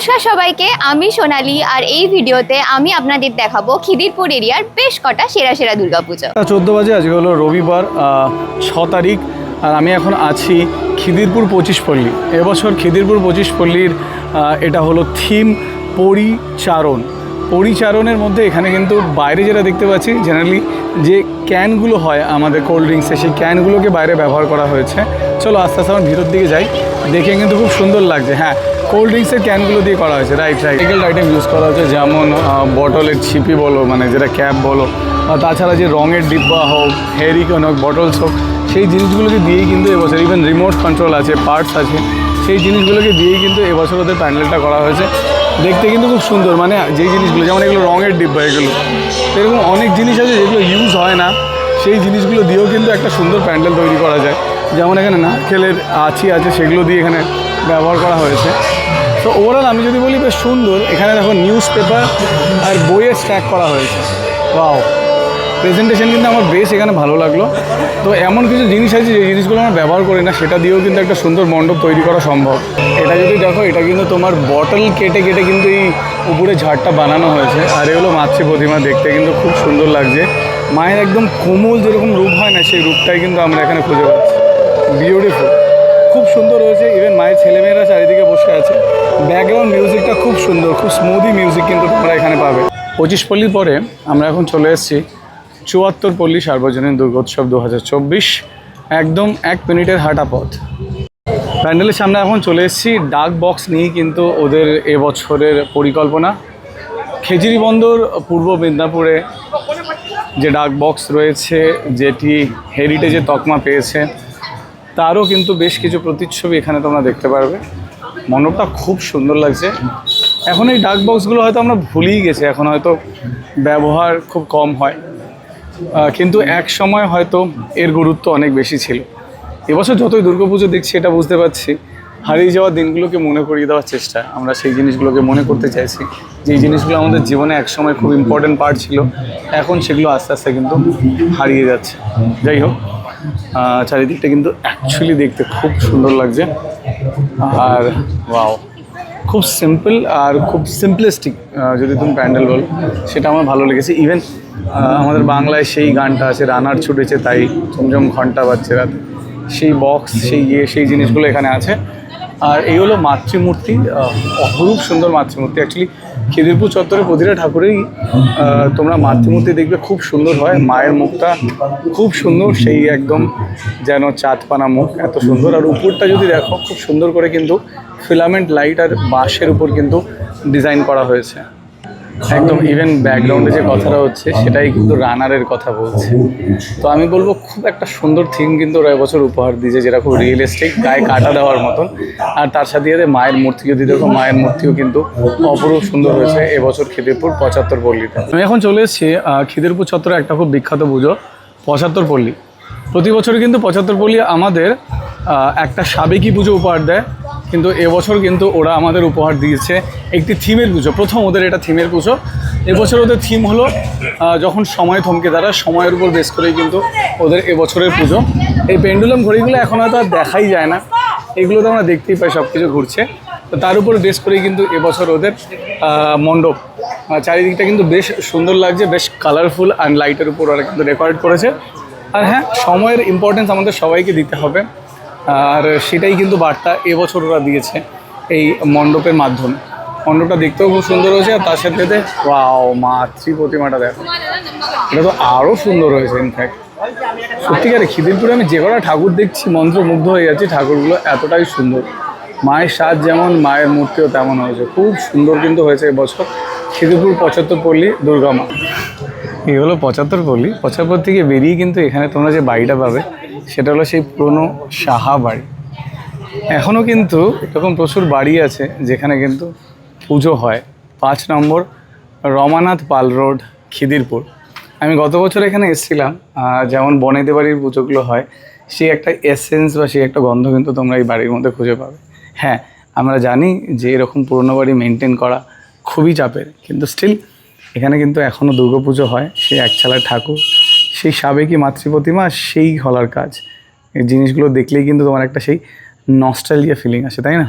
নমস্কার সবাইকে, আমি সোনালি আর এই ভিডিওতে আমি আপনাদের দেখাবো খিদিরপুর এরিয়ার বেশ কটা সেরা সেরা দুর্গাপুজো। চোদ্দ বাজে, আজকে হলো রবিবার ছ তারিখ, আর আমি এখন আছি খিদিরপুর পঁচিশ পল্লী। এবছর খিদিরপুর পঁচিশ পল্লীর এটা হলো থিম পরিচারণ। পরিচারণের মধ্যে এখানে কিন্তু বাইরে যেটা দেখতে পাচ্ছি জেনারেলি যে ক্যানগুলো হয় আমাদের কোল্ড ড্রিঙ্কসে সেই ক্যানগুলোকে বাইরে ব্যবহার করা হয়েছে। চলো আস্তে আস্তে আমার ভিতর দিকে যাই, দেখে কিন্তু খুব সুন্দর লাগছে। হ্যাঁ কোল্ড ড্রিঙ্কসের ক্যানগুলো দিয়ে করা হয়েছে রাইট রাইট এগুলো আইটেম ইউজ করা হয়েছে, যেমন বটলের ছিপি বলো মানে যেটা ক্যাপ বলো, বা তাছাড়া যে রঙের ডিব্বা হোক হেয়ারি হোক বটলস হোক, সেই জিনিসগুলোকে দিয়েই কিন্তু এবছর ইভেন রিমোট কন্ট্রোল আছে পার্টস আছে, সেই জিনিসগুলোকে দিয়েই কিন্তু এবছর ওদের প্যান্ডেলটা করা হয়েছে। দেখতে কিন্তু খুব সুন্দর মানে যেই জিনিসগুলো, যেমন এগুলো রঙের ডিব্বা এগুলো, এরকম অনেক জিনিস আছে যেগুলো ইউজ হয় না, সেই জিনিসগুলো দিয়েও কিন্তু একটা সুন্দর প্যান্ডেল তৈরি করা যায়। যেমন এখানে নারকেলের আছি আছে, সেগুলো দিয়ে এখানে ব্যবহার করা হয়েছে। তো ওভারঅল আমি যদি বলি বেশ সুন্দর। এখানে দেখো নিউজ পেপার আর বইয়ের স্ট্যাক করা হয়েছে। বাও প্রেজেন্টেশন কিন্তু আমার বেশ এখানে ভালো লাগল। তো এমন কিছু জিনিস আছে যে জিনিসগুলো আমরা ব্যবহার করি না, সেটা দিয়েও কিন্তু একটা সুন্দর মণ্ডপ তৈরি করা সম্ভব। এটা যদি দেখো, এটা কিন্তু তোমার বটল কেটে কেটে কিন্তু এই উপরে ঝাড়টা বানানো হয়েছে। আর এগুলো মাতৃ প্রতিমা দেখতে কিন্তু খুব সুন্দর লাগছে। মায়ের একদম কোমল যেরকম রূপ হয় না, সেই রূপটাই কিন্তু আমরা এখানে খুঁজে পাচ্ছি। বিউটিফুল খুব সুন্দর হয়েছে। ইভেন মায়ের ছেলেমেয়েরা চারিদিকে বসে আছে। ব্যাকগ্রাউন্ড মিউজিকটা খুব সুন্দর, খুব স্মুদি মিউজিক কিন্তু তোমরা এখানে পাবে। পঁচিশ পল্লীর পরে আমরা এখন চলে এসেছি চুয়াত্তর পল্লী সার্বজনীন দুর্গোৎসব দু হাজার চব্বিশ। একদম এক মিনিটের হাঁটা পথ। প্যান্ডেলের সামনে এখন চলে এসেছি। ডাক বক্স নিয়ে কিন্তু ওদের এবছরের পরিকল্পনা। খেজুরি বন্দর পূর্ব মেদিনীপুরে যে ডাক বক্স রয়েছে, যেটি হেরিটেজের তকমা পেয়েছে। তারও কিন্তু বেশ কিছু প্রতিচ্ছবি এখানে তোমরা দেখতে পারবে। মণ্ডপটা খুব সুন্দর লাগছে। এখন এই ডাক বক্সগুলো হয়তো আমরা ভুলেই গেছি, এখন হয়তো ব্যবহার খুব কম হয়। কিন্তু এক সময় হয়তো এর গুরুত্ব অনেক বেশি ছিল। এবছর যতই দুর্গাপুজো দেখছি এটা বুঝতে পারছি। হারিয়ে যাওয়া দিনগুলোকে মনে করিয়ে দেওয়ার চেষ্টা। আমরা সেই জিনিসগুলোকে মনে করতে চাইছি। যে জিনিসগুলো আমাদের জীবনে এক সময় খুব ইম্পর্টেন্ট পার্ট ছিল, এখন সেগুলো আস্তে আস্তে কিন্তু হারিয়ে যাচ্ছে। যাই হোক। চারিদিকটা কিন্তু অ্যাকচুয়ালি দেখতে খুব সুন্দর লাগছে। আর ওয়াও খুব সিম্পল আর খুব সিম্পলিস্টিক যদি তুমি প্যান্ডেল বলো, সেটা আমার ভালো লেগেছে। ইভেন আমাদের বাংলায় সেই গানটা আছে, রানার ছুটেছে, তাই ঝমঝম ঘণ্টা বাজছে রাত। সেই বক্স সেই ইয়ে সেই জিনিসগুলো এখানে আছে। আর এই হলো মাতৃমূর্তি অপরূপ সুন্দর মাতৃমূর্তি। অ্যাকচুয়ালি খিদিরপুর চত্বরে প্রতিটা ঠাকুরেই তোমরা মাতৃমূর্তি দেখবে, খুব সুন্দর হয়। মায়ের মুখটা খুব সুন্দর, সেই একদম যেন চাঁদপানা মুখ, এত সুন্দর। আর উপরটা যদি দেখো, খুব সুন্দর করে কিন্তু ফিলামেন্ট লাইট আর বাঁশের উপর কিন্তু ডিজাইন করা হয়েছে। একদম ইভেন ব্যাকগ্রাউন্ডে যে কথাটা হচ্ছে সেটাই কিন্তু রানারের কথা বলছে। তো আমি বলব খুব একটা সুন্দর থিম কিন্তু ওরা এবছর উপহার দিয়েছে যেটা খুব রিয়েলিস্টিক গায়ে কাটা দেওয়ার মতন। আর তার সাথে সাথে মায়ের মূর্তি যদি দেখো মায়ের মূর্তিও কিন্তু অপরূপ সুন্দর হয়েছে এবছর খিদিরপুর পঁচাত্তর পল্লীতে। আমি এখন চলে এসেছি খিদিরপুর চত্বরে একটা খুব বিখ্যাত পুজো পঁচাত্তর পল্লী। প্রতি বছর কিন্তু পঁচাত্তর পল্লী আমাদের একটা সাবেকি পুজো উপহার দেয়। কিন্তু এবছর কিন্তু ওরা আমাদের উপহার দিয়েছে একটি থিমের পুজো। প্রথম ওদের এটা থিমের পুজো। এবছর ওদের থিম হলো যখন সময় থমকে দাঁড়ায়, সময়ের উপর বেস করেই কিন্তু ওদের এবছরের পুজো। এই পেন্ডুলাম ঘড়িগুলো এখন আর দেখাই যায় না। এগুলো তো আমরা দেখতেই পাই সব কিছু ঘুরছে। তো তার উপর বেস করেই কিন্তু এবছর ওদের মণ্ডপ। চারিদিকটা কিন্তু বেশ সুন্দর লাগছে, বেশ কালারফুল অ্যান্ড লাইটের উপর ওরা কিন্তু ডেকোরেট করেছে। আর হ্যাঁ সময়ের ইম্পর্টেন্স আমাদের সবাইকে দিতে হবে। আর সেটাই কিন্তু বার্তা এবছর ওরা দিয়েছে এই মণ্ডপের মাধ্যমে। মণ্ডপটা দেখতেও খুব সুন্দর হয়েছে আর তার সাথে ওয়াও মাতৃ প্রতিমাটা দেখো। এটা তো আরও সুন্দর হয়েছে ইনফ্যাক্ট সত্যিকারে খিদিরপুরে আমি যে কটা ঠাকুর দেখছি, মন্ত্রমুগ্ধ হয়ে যাচ্ছি, ঠাকুরগুলো এতটাই সুন্দর। মায়ের সাজ যেমন, মায়ের মূর্তিও তেমন হয়েছে। খুব সুন্দর কিন্তু হয়েছে এবছর। খিদিরপুর পঁচাত্তর পল্লী, দুর্গা মা। এই হলো পঁচাত্তর পল্লী। পঁচাত্তর থেকে বেরিয়ে কিন্তু এখানে তোমরা যে বাড়িটা পাবে সেটা হলো সেই পুরনো সাহা বাড়ি। এখনও কিন্তু এরকম প্রচুর বাড়ি আছে যেখানে কিন্তু পুজো হয়। পাঁচ নম্বর রমানাথ পাল রোড, খিদিরপুর। আমি গত বছর এখানে এসেছিলাম যেমন বনেতে বাড়ির পুজোগুলো হয়, সেই একটা এসেন্স বা সেই একটা গন্ধ কিন্তু তোমরা এই বাড়ির মধ্যে খুঁজে পাবে। হ্যাঁ আমরা জানি যে এরকম পুরনো বাড়ি মেনটেন করা খুবই চাপের, কিন্তু স্টিল এখানে কিন্তু এখনও দুর্গাপুজো হয়, সেই একচালার ঠাকুর সেই সাবেকি মাতৃ প্রতিমা সেই হলার কাজ। এই জিনিসগুলো দেখলেই কিন্তু তোমার একটা সেই নস্টালজিয়া ফিলিং আসে, তাই না?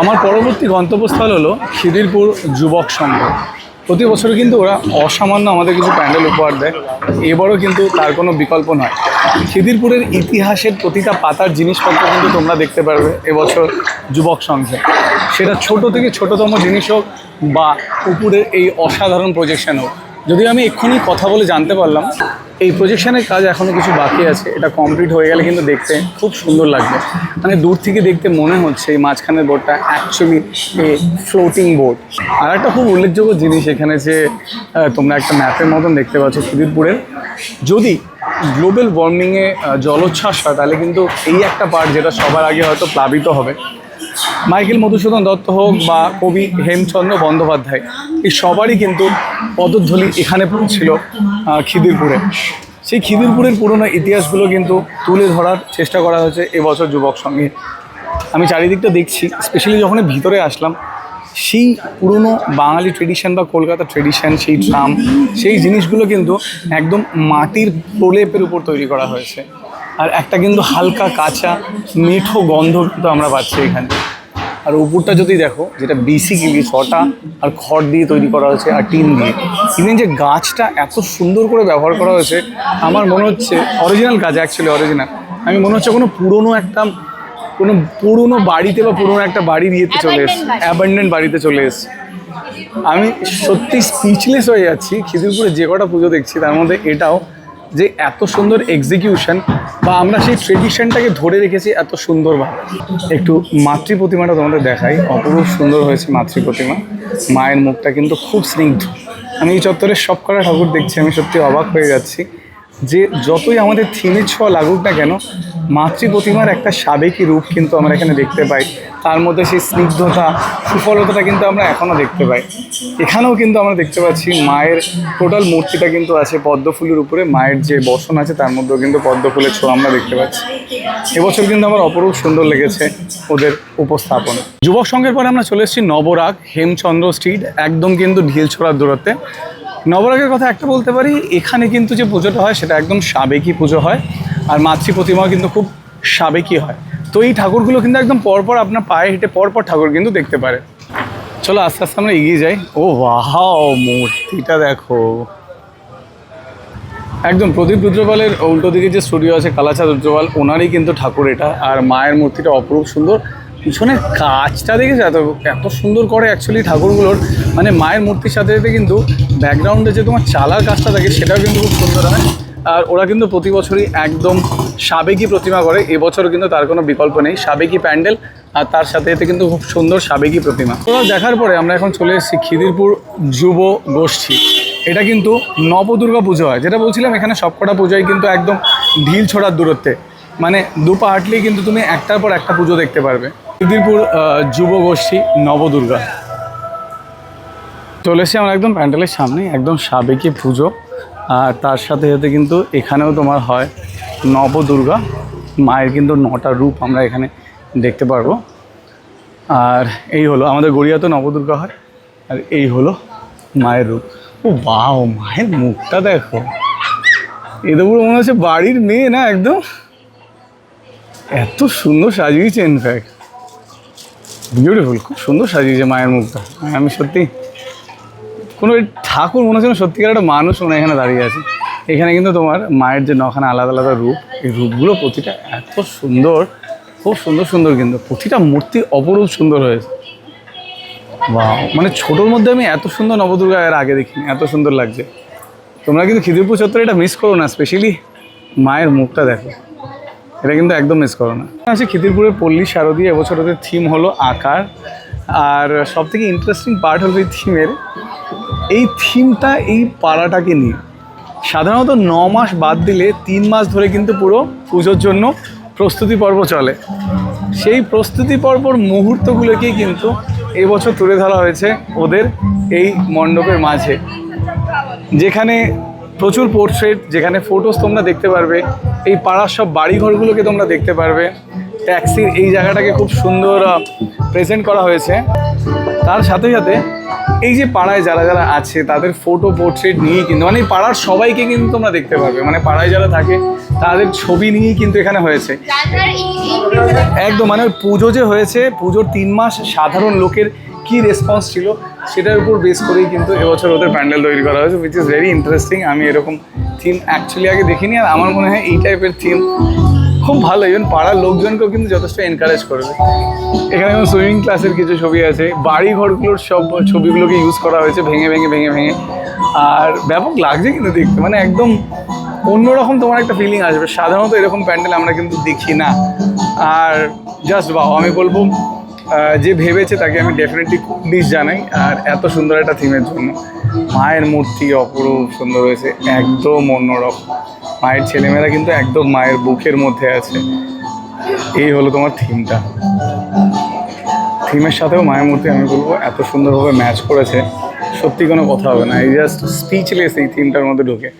আমার পরবর্তী গন্তব্যস্থল হলো খিদিরপুর যুবক সংঘ। প্রতি বছর কিন্তু ওরা অসামান্য আমাদের কিছু প্যান্ডেল উপহার দেয়। এবারও কিন্তু তার কোনো বিকল্প নয়। খিদিরপুরের ইতিহাসের প্রতিটা পাতার জিনিসপত্র কিন্তু তোমরা দেখতে পারবে এবছর যুবক সংঘে। সেটা ছোট থেকে ছোটতম জিনিস হোক বা উপরের এই অসাধারণ প্রজেকশন হোক। যদি আমি এক্ষুনি কথা বলে জানতে পারলাম, এই প্রজেকশনের কাজ এখনও কিছু বাকি আছে, এটা কমপ্লিট হয়ে গেলে কিন্তু দেখতে খুব সুন্দর লাগবে। মানে দূর থেকে দেখতে মনে হচ্ছে এই মাঝখানের বোর্ডটা অ্যাকচুয়ালি এ ফ্লোটিং বোর্ড আর একটা খুব উল্লেখযোগ্য জিনিস এখানে যে তোমরা একটা ম্যাপের মতন দেখতে পাচ্ছ সুদীরপুরের যদি গ্লোবাল ওয়ার্মিংয়ে জলোচ্ছ্বাস হয়, তাহলে কিন্তু এই একটা পার্ট যেটা সবার আগে হয়তো প্লাবিত হবে মাইকেল মধুসূদন দত্ত হোক বা কবি হেমচন্দ্র বন্দ্যোপাধ্যায়, এই সবারই কিন্তু পদধ্বনি এখানে ছিল খিদিরপুরে। সেই খিদিরপুরের পুরনো ইতিহাসগুলো কিন্তু তুলে ধরার চেষ্টা করা হয়েছে এবছর যুবক সঙ্গে। আমি চারিদিকটা দেখছি, স্পেশালি যখন ভিতরে আসলাম, সেই পুরনো বাঙালি ট্রেডিশন বা কলকাতা ট্রেডিশন, সেই ট্রাম, সেই জিনিসগুলো কিন্তু একদম মাটির প্রলেপের উপর তৈরি করা হয়েছে। আর একটা কিন্তু হালকা কাঁচা মিঠো গন্ধ কিন্তু আমরা পাচ্ছি এখানে। আর উপরটা যদি দেখো যেটা বেসিক্যালি ছটা আর খড় দিয়ে তৈরি করা হয়েছে আর টিন দিয়ে। ইভেন যে গাছটা এত সুন্দর করে ব্যবহার করা হয়েছে আমার মনে হচ্ছে অরিজিনাল গাছ অ্যাকচুয়ালি অরিজিনাল আমি মনে হচ্ছে কোনো পুরনো একটা কোনো পুরনো বাড়িতে বা পুরনো একটা বাড়ি ইয়েতে চলে এসেছে। অ্যাবান্ডেন্ট বাড়িতে চলে এসেছে। আমি সত্যি স্পিচলেস হয়ে যাচ্ছি। খিদিরপুরে যে কটা পুজো দেখছি তার মধ্যে এটাও যে এত সুন্দর এক্সিকিউশন বা আমরা সেই ট্রেডিশনটাকে ধরে রেখেছি এত সুন্দরভাবে। একটু মাতৃ প্রতিমাটা তোমাদের দেখাই। অপরূপ সুন্দর হয়েছে মাতৃ প্রতিমা মায়ের মুখটা কিন্তু খুব স্নিগ্ধ। আমি এই চত্বরের সব কটা ঠাকুর দেখছি, আমি সত্যি অবাক হয়ে যাচ্ছি। যে যতই আমাদের থিমের ছোঁয়া লাগুক না কেন, মাতৃ প্রতিমার একটা সাবেকি রূপ কিন্তু আমরা এখানে দেখতে পাই। তার মধ্যে সেই স্নিগ্ধতা, সুফলতাটা কিন্তু আমরা এখনও দেখতে পাই। এখানেও কিন্তু আমরা দেখতে পাচ্ছি মায়ের টোটাল মূর্তিটা কিন্তু আছে পদ্মফুলের উপরে। মায়ের যে বসন আছে তার মধ্যেও কিন্তু পদ্ম ফুলের ছোঁয়া আমরা দেখতে পাচ্ছি। এবছর কিন্তু আমার অপরূপ সুন্দর লেগেছে ওদের উপস্থাপনা। যুবক সংঘের পরে আমরা চলে এসেছি নবরাগ, হেমচন্দ্র স্ট্রিট, একদম কিন্তু ঢিল ছোড়ার দূরত্বে। নবরাগের কথা একটা বলতে পারি, এখানে কিন্তু যে পুজোটা হয় সেটা একদম সাবেকি পুজো হয় আর মাতৃ প্রতিমাও কিন্তু খুব সাবেকি হয়। তো এই ঠাকুরগুলো কিন্তু একদম পরপর আপনার পায়ে হেঁটে পরপর ঠাকুর কিন্তু দেখতে পারে। চলো আস্তে আস্তে আমরা এগিয়ে যাই। ও ওয়াও, মূর্তিটা দেখো। একদম প্রদীপ রুদ্রপালের উল্টো দিকে যে স্টুডিও আছে কালাচাঁদ রুদ্রপাল ওনারই কিন্তু ঠাকুর এটা। আর মায়ের মূর্তিটা অপরূপ সুন্দর। পিছনের কাজটা দেখেছে? এত এত সুন্দর করে অ্যাকচুয়ালি ঠাকুরগুলোর মানে মায়ের মূর্তির সাথে সাথে কিন্তু ব্যাকগ্রাউন্ডে যে তোমার চালার কাজটা থাকে সেটাও কিন্তু খুব সুন্দর হয়। আর ওরা কিন্তু প্রতি বছরই একদম সাবেকি প্রতিমা করে, এবছরও কিন্তু তার কোনো বিকল্প নেই। সাবেকি প্যান্ডেল আর তার সাথে এতে কিন্তু খুব সুন্দর সাবেকি প্রতিমা। ওরা দেখার পরে আমরা এখন চলে এসেছি খিদিরপুর যুব গোষ্ঠী। এটা কিন্তু নবদুর্গা পুজো হয়। যেটা বলছিলাম, এখানে সবকটা পুজোই কিন্তু একদম ঢিল ছোড়ার দূরত্বে। মানে দুপা হাঁটলেই কিন্তু তুমি একটার পর একটা পুজো দেখতে পারবে। আহ, যুব গোষ্ঠী নবদুর্গা। চলে এসেছি আমরা একদম প্যান্ডেলের সামনে একদম সাবেকি পুজো। আর তার সাথে সাথে কিন্তু এখানেও তোমার হয় নবদুর্গা। মায়ের কিন্তু নটা রূপ আমরা এখানে দেখতে পারব। আর এই হলো আমাদের গড়িয়া তো নবদুর্গা হয় আর এই হলো মায়ের রূপ। ও বাও মায়ের মুখটা দেখো। এ তো পুরো মনে হচ্ছে বাড়ির মেয়ে না একদম? এত সুন্দর সাজিয়েছে ইনফ্যাক্ট বিউটিফুল খুব সুন্দর সাজিয়েছে মায়ের মুখটা। আমি সত্যি, কোনো ঠাকুর মনে হচ্ছে সত্যিকার একটা মানুষ মনে হয় এখানে দাঁড়িয়ে আছে। এখানে কিন্তু তোমার মায়ের যে নখানা আলাদা আলাদা রূপ, এই রূপগুলো প্রতিটা এত সুন্দর, খুব সুন্দর সুন্দর কিন্তু, প্রতিটা মূর্তি অপরূপ সুন্দর হয়েছে। বাহ মানে ছোটোর মধ্যে আমি এত সুন্দর নবদুর্গা এর আগে দেখিনি, এত সুন্দর লাগছে। তোমরা কিন্তু খিদিরপুর চত্বরে এটা মিস করো না স্পেশালি মায়ের মুখটা দেখো। এটা কিন্তু একদম মিস করো না। আছে খিদিরপুরের পল্লী শারদীয় এবছর ওদের থিম হলো আকার। আর সব থেকে ইন্টারেস্টিং পার্ট হলো এই থিমের এই থিমটা এই পাড়াটাকে নিয়ে। সাধারণত ন মাস বাদ দিলে তিন মাস ধরে কিন্তু পুরো পুজোর জন্য প্রস্তুতি পর্ব চলে। সেই প্রস্তুতি পর্বর মুহূর্তগুলোকেই কিন্তু এবছর তুলে ধরা হয়েছে ওদের এই মণ্ডপের মাঝে। যেখানে প্রচুর পোর্ট্রেট যেখানে ফটোস তোমরা দেখতে পারবে। এই পাড়ার সব বাড়িঘরগুলোকে তোমরা দেখতে পারবে। ট্যাক্সির এই জায়গাটাকে খুব সুন্দর প্রেজেন্ট করা হয়েছে। তার সাথে সাথে এই যে পাড়ায় যারা যারা আছে তাদের ফটো পোর্ট্রেট নিয়েই কিন্তু মানে পাড়ার সবাইকে কিন্তু তোমরা দেখতে পারবে। মানে পাড়ায় যারা থাকে তাদের ছবি নিয়েই কিন্তু এখানে হয়েছে। একদম মানে ওই পুজো যে হয়েছে পুজোর তিন মাস সাধারণ লোকের কি রেসপন্স ছিল সেটার উপর বেস করেই কিন্তু এবছর ওদের প্যান্ডেল তৈরি করা হয়েছে উইচ ইজ ভেরি ইন্টারেস্টিং আমি এরকম থিম অ্যাকচুয়ালি আগে দেখিনি, আর আমার মনে হয় এই টাইপের থিম খুব ভালো। ইভেন পাড়ার লোকজনকেও কিন্তু যথেষ্ট এনকারেজ করবে এখানে যেমন সুইমিং ক্লাসের কিছু ছবি আছে বাড়ি ঘরগুলোর সব ছবিগুলোকে ইউজ করা হয়েছে ভেঙে ভেঙে ভেঙে ভেঙে। আর ব্যাপক লাগছে কিন্তু দেখতে মানে একদম অন্যরকম তোমার একটা ফিলিং আসবে। সাধারণত এরকম প্যান্ডেল আমরা কিন্তু দেখি না। আর জাস্ট বাহ, আমি বলব যে ভেবেছে তাকে আমি ডেফিনেটলি খুব ডিস জানাই। আর এত সুন্দর একটা থিমের জন্য। মায়ের মূর্তি অপরূপ সুন্দর হয়েছে, একদম অন্যরকম। মায়ের ছেলেমেয়েরা কিন্তু একদম মায়ের বুকের মধ্যে আছে। এই হলো তোমার থিমটা থিমের সাথেও মায়ের মূর্তি, আমি বলব, এত সুন্দরভাবে ম্যাচ করেছে। সত্যি কোনো কথা হবে না। এই জাস্ট স্পিচলেস এই থিমটার মধ্যে ঢুকে।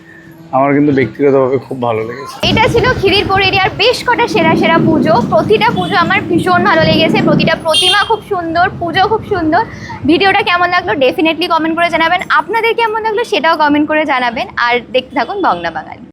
আমার কিন্তু ব্যক্তিগতভাবে খুব ভালো লেগেছে। এটা ছিল খিদিরপুর এরিয়ার বেশ কটা সেরা সেরা পুজো। প্রতিটা পুজো আমার ভীষণ ভালো লেগেছে। প্রতিটা প্রতিমা খুব সুন্দর, পুজো খুব সুন্দর। ভিডিওটা কেমন লাগল ডেফিনেটলি কমেন্ট করে জানাবেন। আপনাদের কেমন লাগল সেটাও কমেন্ট করে জানাবেন। আর দেখতে থাকুন বংনা বাঙালি।